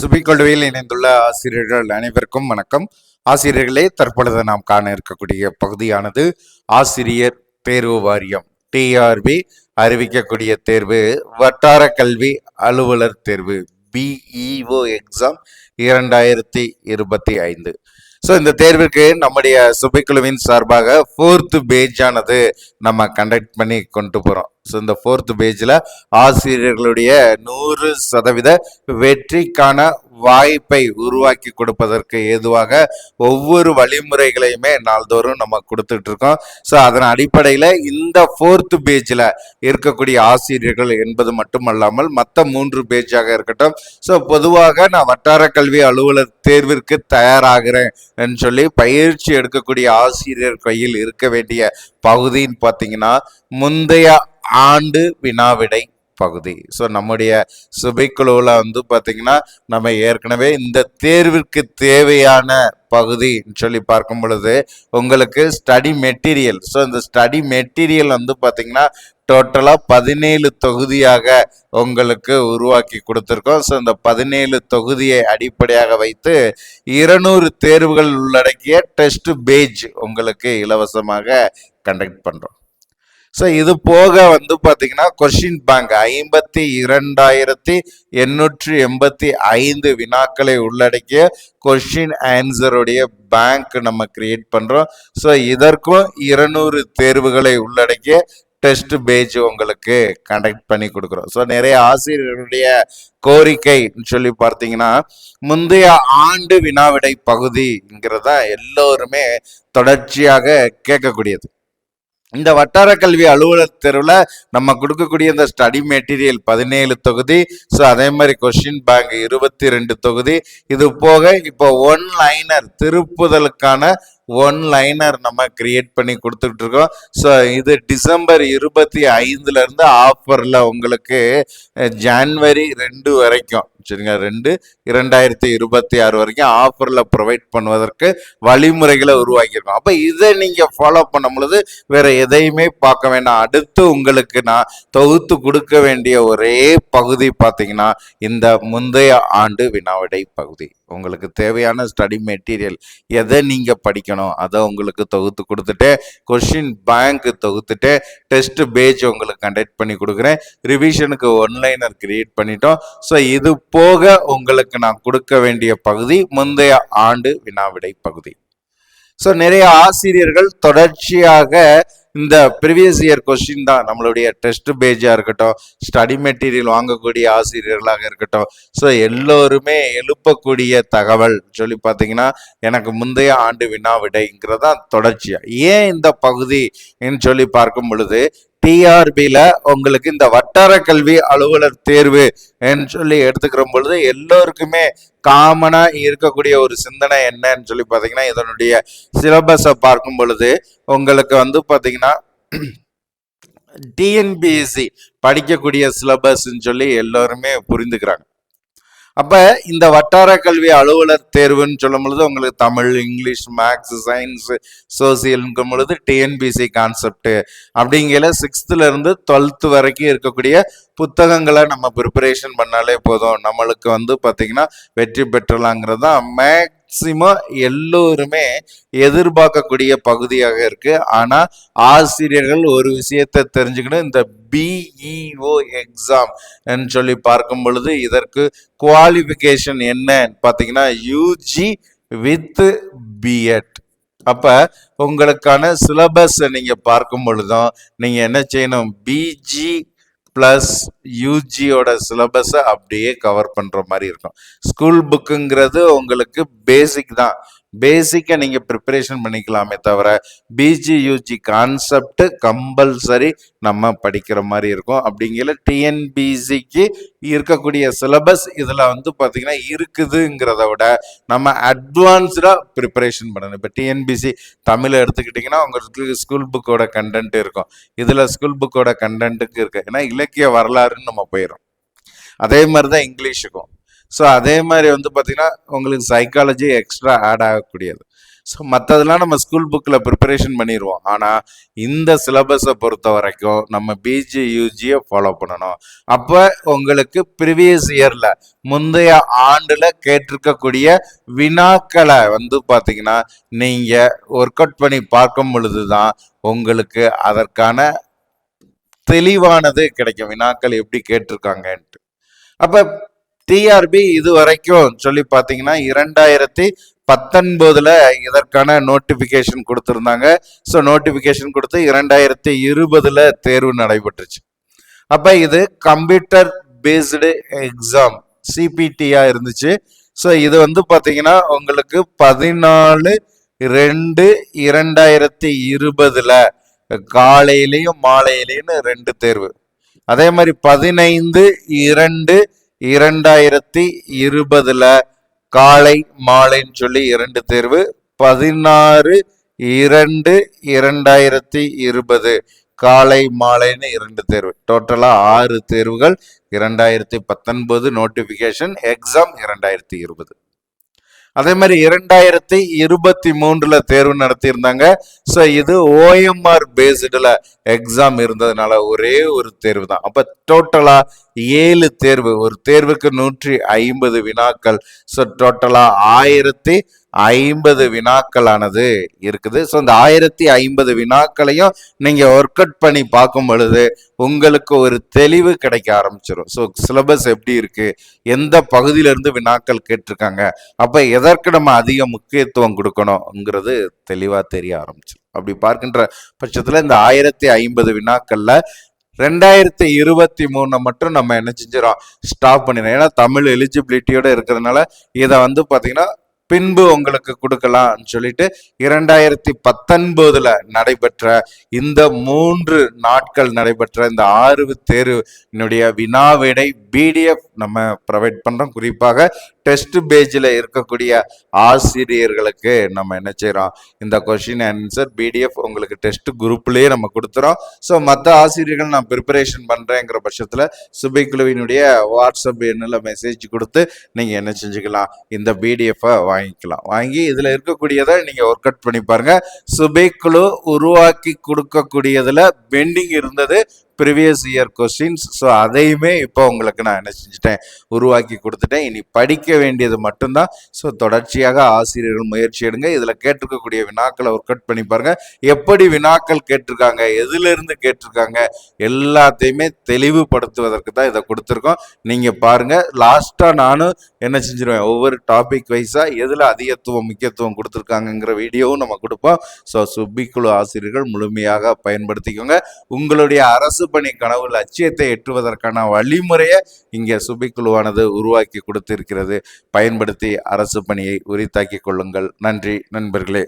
சுபி இணைந்துள்ள ஆசிரியர்கள் அனைவருக்கும் வணக்கம். ஆசிரியர்களே தற்பொழுது நாம் காண இருக்கக்கூடிய பகுதியானது ஆசிரியர் தேர்வு வாரியம் டிஆர்பி அறிவிக்கக்கூடிய தேர்வு வட்டார கல்வி அலுவலர் தேர்வு பிஇஓ எக்ஸாம் இரண்டாயிரத்தி இருபத்தி ஐந்து. ஸோ இந்த தேர்விற்கு நம்முடைய சுபைக்குழுவின் சார்பாக ஃபோர்த்து பேஜானது நம்ம கண்டக்ட் பண்ணி கொண்டு போகிறோம் ஸோ இந்த ஃபோர்த்து பேஜில் ஆசிரியர்களுடைய நூறு சதவீத வெற்றிக்கான வாய்ப்பை உருவாக்கி கொடுப்பதற்கு ஏதுவாக ஒவ்வொரு வழிமுறைகளையுமே நாள்தோறும் நம்ம கொடுத்துட்டு இருக்கோம் ஸோ அதன் அடிப்படையில் இந்த ஃபோர்த் பேஜில் இருக்கக்கூடிய ஆசிரியர்கள் என்பது மட்டுமல்லாமல் மற்ற மூன்று பேஜாக இருக்கட்டும். ஸோ பொதுவாக நான் வட்டார கல்வி அலுவலர் தேர்விற்கு தயாராகிறேன் சொல்லி பயிற்சி எடுக்கக்கூடிய ஆசிரியர் கையில் இருக்க வேண்டிய பகுதின்னு பார்த்தீங்கன்னா முந்தைய ஆண்டு வினாவிடை பகுதி. ஸோ நம்முடைய சுபைக்குழுவில் வந்து பார்த்திங்கன்னா நம்ம ஏற்கனவே இந்த தேர்விற்கு தேவையான பகுதின்னு சொல்லி பார்க்கும் பொழுது உங்களுக்கு ஸ்டடி மெட்டீரியல் ஸோ இந்த ஸ்டடி மெட்டீரியல் வந்து பார்த்திங்கன்னா டோட்டலாக பதினேழு தொகுதியாக உங்களுக்கு உருவாக்கி கொடுத்துருக்கோம். ஸோ இந்த பதினேழு தொகுதியை அடிப்படையாக வைத்து இருநூறு தேர்வுகள் உள்ளடக்கிய டெஸ்ட் பேஜ் உங்களுக்கு இலவசமாக கண்டக்ட் பண்ணுறோம் ஸோ இது போக வந்து பார்த்தீங்கன்னா கொஷின் பேங்க் ஐம்பத்தி இரண்டாயிரத்தி எண்ணூற்றி எண்பத்தி ஐந்து வினாக்களை உள்ளடக்கிய கொஷின் ஆன்சருடைய பேங்க் நம்ம கிரியேட் பண்ணுறோம் ஸோ இதற்கும் இருநூறு தேர்வுகளை உள்ளடக்கிய டெஸ்ட் பேஜ் உங்களுக்கு கண்டக்ட் பண்ணி கொடுக்குறோம். ஸோ நிறைய ஆசிரியர்களுடைய கோரிக்கைன்னு சொல்லி பார்த்தீங்கன்னா முந்தைய ஆண்டு வினாவிடை பகுதிங்கிறத எல்லோருமே தொடர்ச்சியாக கேட்கக்கூடியது. இந்த வட்டார கல்வி அலுவலர் தெருவில் நம்ம கொடுக்கக்கூடிய இந்த ஸ்டடி மெட்டீரியல் பதினேழு தொகுதி ஸோ அதே மாதிரி கொஷின் பேங்க் இருபத்தி ரெண்டு தொகுதி. இது போக இப்போ ஒன் லைனர் திருப்புதலுக்கான ஒன் லைனர் நம்ம கிரியேட் பண்ணி கொடுத்துட்டு இருக்கோம் ஸோ இது டிசம்பர் இருபத்தி ஐந்துல இருந்து ஆஃபர்ல உங்களுக்கு ஜான்வரி ரெண்டு வரைக்கும் சரிங்க ரெண்டு இரண்டாயிரத்தி இருபத்தி ஆறு வரைக்கும் ஆஃபரில் ப்ரொவைட் பண்ணுவதற்கு வழிமுறைகளை உருவாக்கியிருக்கோம். அப்போ இதை நீங்கள் ஃபாலோ பண்ணும் பொழுது வேறு எதையுமே பார்க்க வேண்டாம். அடுத்து உங்களுக்கு நான் தொகுத்து கொடுக்க வேண்டிய ஒரே பகுதி பார்த்தீங்கன்னா இந்த முந்தைய ஆண்டு வினாவிடை பகுதி. உங்களுக்கு தேவையான ஸ்டடி மெட்டீரியல் எதை நீங்கள் படிக்கணும் அதை உங்களுக்கு தொகுத்து கொடுத்துட்டு கொஷின் பேங்க் தொகுத்துட்டு டெஸ்ட் பேஜ் உங்களுக்கு கண்டக்ட் பண்ணி கொடுக்குறேன். ரிவிஷனுக்கு ஒன்லைனர் கிரியேட் பண்ணிட்டோம். ஸோ இது போக உங்களுக்கு நான் கொடுக்க வேண்டிய பகுதி முந்தைய ஆண்டு வினாவிடை பகுதி. ஸோ நிறைய ஆசிரியர்கள் தொடர்ச்சியாக இந்த ப்ரீவியஸ் இயர் கொஸ்டின் தான் நம்மளுடைய டெஸ்ட் பேஜாக இருக்கட்டும் ஸ்டடி மெட்டீரியல் வாங்கக்கூடிய ஆசிரியர்களாக இருக்கட்டும். ஸோ எல்லோருமே எழுப்பக்கூடிய தகவல் சொல்லி பார்த்தீங்கன்னா எனக்கு முந்தைய ஆண்டு வினா விடைங்கிறதான் தொடர்ச்சியாக ஏன் இந்த பகுதின்னு சொல்லி பார்க்கும் பொழுது டிஆர்பியில் உங்களுக்கு இந்த வட்டார கல்வி அலுவலர் தேர்வு என்று சொல்லி எடுத்துக்கிற பொழுது எல்லோருக்குமே காமனாக இருக்கக்கூடிய ஒரு சிந்தனை என்னன்னு சொல்லி பார்த்தீங்கன்னா இதனுடைய சிலபஸை பார்க்கும் பொழுது உங்களுக்கு வந்து பார்த்தீங்கன்னா டிஎன்பிஎஸ்சி படிக்கக்கூடிய சிலபஸ்ன்னு சொல்லி எல்லோருமே புரிந்துக்கிறாங்க. அப்ப இந்த வட்டார கல்வி அலுவலர் தேர்வுன்னு சொல்லும் பொழுது உங்களுக்கு தமிழ் இங்கிலீஷ் மேக்ஸ் சயின்ஸ் சோசியல்ங்கும் பொழுது டிஎன்பிசி கான்செப்ட் அப்படிங்கிற சிக்ஸ்த்துலேருந்து இருந்து டுவெல்த் வரைக்கும் இருக்கக்கூடிய புத்தகங்களை நம்ம ப்ரிப்பரேஷன் பண்ணாலே போதும். நம்மளுக்கு வந்து பார்த்தீங்கன்னா வெற்றி பெற்றலாங்கிறது தான். மேக்சிமம் எல்லோருமே எதிர்பார்க்கக்கூடிய பகுதியாக இருக்கு. ஆனா ஆசிரியர்கள் ஒரு விஷயத்தை தெரிஞ்சுக்கணும். இந்த பிஇஓ எக்ஸாம் சொல்லி பார்க்கும் பொழுது இதற்கு குவாலிஃபிகேஷன் என்னன்னு பார்த்தீங்கன்னா யூஜி வித் பிஎட் அப்ப உங்களுக்கான சிலபஸ் நீங்க பார்க்கும் பொழுதும் நீங்க என்ன செய்யணும்? பிஜி ப்ளஸ் யூஜியோட சிலபஸை அப்படியே கவர் பண்ணுற மாதிரி இருக்கும். ஸ்கூல் புக்குங்கிறது உங்களுக்கு பேசிக் தான். பேசிக்காக நீங்கள் ப்ரிப்பரேஷன் பண்ணிக்கலாமே தவிர பிஜி யூஜி கான்செப்ட் கம்பல்சரி நம்ம படிக்கிற மாதிரி இருக்கும். அப்படிங்கிற டிஎன்பிசிக்கு இருக்கக்கூடிய சிலபஸ் இதில் வந்து பார்த்திங்கன்னா இருக்குதுங்கிறத விட நம்ம அட்வான்ஸ்டாக ப்ரிப்பரேஷன் பண்ணணும். இப்போ டிஎன்பிசி தமிழை எடுத்துக்கிட்டிங்கன்னா உங்களுக்கு ஸ்கூல் புக்கோட கண்டென்ட் இருக்கும். இதில் ஸ்கூல் புக்கோட கண்டென்ட்டுக்கு இருக்குது ஏன்னா இலக்கிய வரலாறுன்னு நம்ம போயிடும் அதே மாதிரி தான் இங்கிலீஷுக்கும். ஸோ அதே மாதிரி வந்து பார்த்திங்கன்னா உங்களுக்கு சைக்காலஜி எக்ஸ்ட்ரா ஆட் ஆகக்கூடியது. ஸோ மற்றதெல்லாம் நம்ம ஸ்கூல் புக்கில் ப்ரிப்பரேஷன் பண்ணிடுவோம் ஆனால் இந்த சிலபஸை பொறுத்த வரைக்கும் நம்ம பிஜி யூஜியை ஃபாலோ பண்ணணும். அப்போ உங்களுக்கு ப்ரிவியஸ் இயரில் முந்தைய ஆண்டில் கேட்டிருக்கக்கூடிய வினாக்களை வந்து பார்த்தீங்கன்னா நீங்கள் ஒர்க் அவுட் பண்ணி பார்க்கும் பொழுது தான் உங்களுக்கு அதற்கான தெளிவானது கிடைக்கும். வினாக்கள் எப்படி கேட்டிருக்காங்கன்ட்டு. அப்போ டிஆர்பி இது வரைக்கும் சொல்லி பார்த்தீங்கன்னா இரண்டாயிரத்தி பத்தொன்பதுல இதற்கான நோட்டிபிகேஷன் கொடுத்துருந்தாங்க. ஸோ நோட்டிபிகேஷன் கொடுத்து இரண்டாயிரத்தி இருபதுல தேர்வு நடைபெற்றுச்சு. அப்போ இது கம்ப்யூட்டர் பேஸ்டு எக்ஸாம் சிபிடியா இருந்துச்சு. ஸோ இது வந்து பார்த்தீங்கன்னா உங்களுக்கு பதினாலு ரெண்டு இரண்டாயிரத்தி இருபதுல காலையிலையும் மாலையிலையும் ரெண்டு தேர்வு. அதே மாதிரி பதினைந்து இரண்டு இரண்டாயிரத்தி இருபதுல காலை மாலைன்னு சொல்லி இரண்டு தேர்வு பதினாறு இரண்டு இரண்டாயிரத்தி இருபது காலை மாலைன்னு இரண்டு தேர்வு. டோட்டலா ஆறு தேர்வுகள் இரண்டாயிரத்தி பத்தொன்பது நோட்டிபிகேஷன் எக்ஸாம் இரண்டாயிரத்தி இருபது அதே மாதிரி இரண்டாயிரத்தி இருபத்தி மூன்றுல தேர்வு நடத்தியிருந்தாங்க. ஸோ இது ஓஎம்ஆர் பேஸ்டில் எக்ஸாம் இருந்ததுனால ஒரே ஒரு தேர்வு தான். அப்போ டோட்டலாக ஏழு தேர்வு. ஒரு தேர்வுக்கு நூற்றி ஐம்பது வினாக்கள். ஸோ டோட்டலாக ஆயிரத்தி ஐம்பது வினாக்களானது இருக்குது. ஸோ இந்த ஆயிரத்தி ஐம்பது வினாக்களையும் நீங்கள் ஒர்க் அவுட் பண்ணி பார்க்கும் பொழுது உங்களுக்கு ஒரு தெளிவு கிடைக்க ஆரம்பிச்சிடும் ஸோ சிலபஸ் எப்படி இருக்குது எந்த பகுதியிலேருந்து வினாக்கள் கேட்டிருக்காங்க? அப்போ எதற்கு நம்ம அதிக முக்கியத்துவம் கொடுக்கணுங்கிறது தெளிவாக தெரிய ஆரம்பிச்சிடும் அப்படி பார்க்கின்ற பட்சத்தில் இந்த ஆயிரத்தி ஐம்பது வினாக்களில் ரெண்டாயிரத்தி இருபத்தி மூணு மட்டும் நம்ம என்ன செஞ்சிடறோம் ஸ்டாப் பண்ணிடுறோம் ஏன்னா தமிழ் எலிஜிபிலிட்டியோட இருக்கிறதுனால இதை வந்து பார்த்திங்கன்னா பின்பு உங்களுக்கு கொடுக்கலாம்னு சொல்லிட்டு இரண்டாயிரத்தி பத்தொன்பதுல நடைபெற்ற இந்த மூன்று நாட்கள் நடைபெற்ற இந்த ஆறு தேர்வினுடைய வினாவிடை பிடிஎஃப் நம்ம ப்ரொவைட் பண்றோம். குறிப்பாக டெஸ்ட் பேஜில் இருக்கக்கூடிய ஆசிரியர்களுக்கு நம்ம என்ன செய்கிறோம் இந்த கொஷின் ஆன்சர் பிடிஎஃப் உங்களுக்கு டெஸ்ட் குரூப்லேயே நம்ம கொடுத்துறோம். ஸோ மற்ற ஆசிரியர்கள் நான் ப்ரிப்பரேஷன் பண்ணுறேங்கிற பட்சத்தில் சுபைக்குழுவினுடைய வாட்ஸ்அப் எண்ணில் மெசேஜ் கொடுத்து நீங்கள் என்ன செஞ்சுக்கலாம்? இந்த பிடிஎஃப்பை வாங்கிக்கலாம். வாங்கி இதில் இருக்கக்கூடியதை நீங்கள் ஒர்க் அவுட் பண்ணி பாருங்கள் சுபைக்குழு உருவாக்கி கொடுக்கக்கூடியதில் பெண்டிங் இருந்தது. ப்ரிவியஸ் இயர் கொஸ்டின்ஸ் ஸோ அதையுமே இப்போ உங்களுக்கு நான் என்ன செஞ்சுட்டேன் உருவாக்கி கொடுத்துட்டேன். இனி படிக்க வேண்டியது மட்டும்தான். ஸோ தொடர்ச்சியாக ஆசிரியர்கள் முயற்சி எடுங்க. இதில் கேட்டிருக்கக்கூடிய வினாக்களை ஒர்க் அவுட் பண்ணி பாருங்க. எப்படி வினாக்கள் கேட்டிருக்காங்க எதுலேருந்து கேட்டிருக்காங்க எல்லாத்தையுமே தெளிவுபடுத்துவதற்கு தான் இதை கொடுத்துருக்கோம். நீங்கள் பாருங்கள் லாஸ்ட்டாக நானும் என்ன செஞ்சிருவேன் ஒவ்வொரு டாபிக் வைஸாக எதில் அதிகத்துவம் முக்கியத்துவம் கொடுத்துருக்காங்கங்கிற வீடியோவும் நம்ம கொடுப்போம். ஸோ சுப்பிக்குழு ஆசிரியர்கள் முழுமையாக பயன்படுத்திக்கோங்க. உங்களுடைய அரசு பணி கனவு லட்சியத்தை எட்டுவதற்கான வழிமுறையை இங்கே சுபிக்குழுவானது உருவாக்கி கொடுத்திருக்கிறது. பயன்படுத்தி அரசு பணியை உரித்தாக்கிக் கொள்ளுங்கள். நன்றி நண்பர்களே.